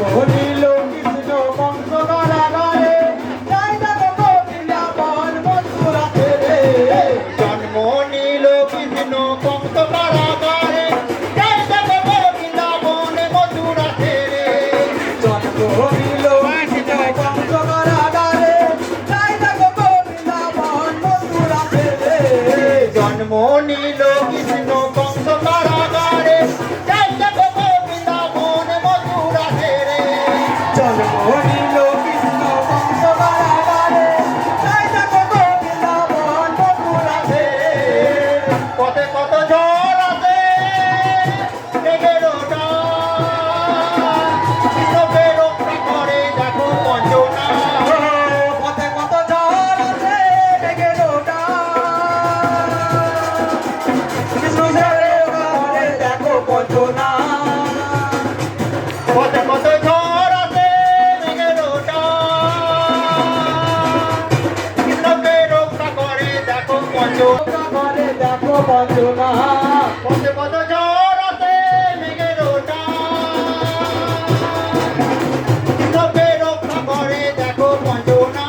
করিল আমারে দেখো বঞ্চনা। পথে পথ জড়াতে মেঘের ওটা। সবে রক্ষা করে দেখো বঞ্চনা।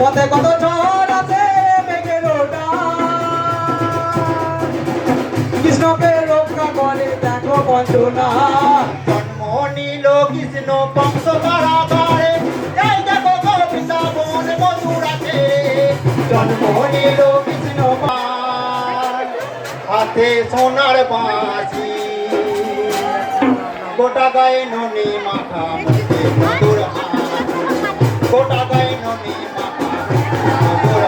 পথে কত জড়াতে মেঘের ওটা। কৃষ্ণকে রক্ষা করে দেখো বঞ্চনা। জন্ম নিল কৃষ্ণ বংশ বারাবারে এই দেখো গোপিতা বন মধুরাতে। জন্ম নিল কৃষ্ণ হাতে সোনার বাঁশি গোটা গায়ে ননি মাথা মুখে মধুর গোটা গায়ে ননি মাথা মধুর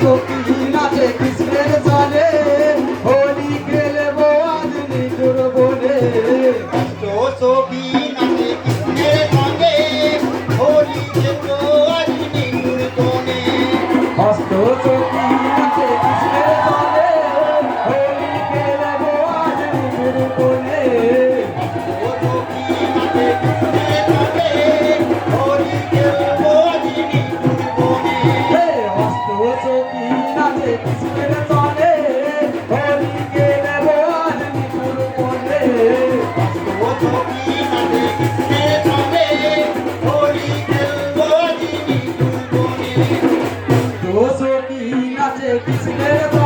চোখ নাচে কৃষ্ণের চলে É Brasileira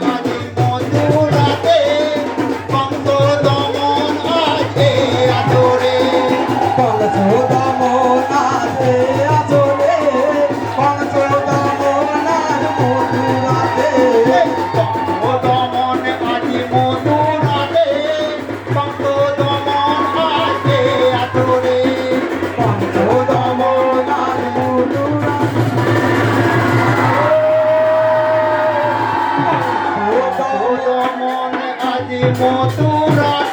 রাজ মতো রাজ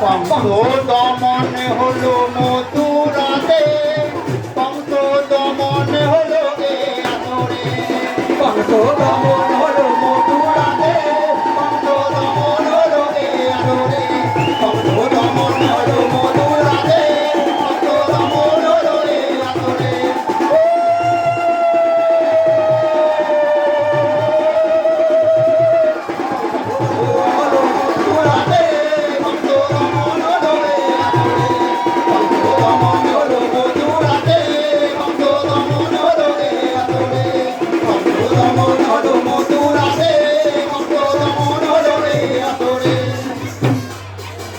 পাম্প দমন হলো মত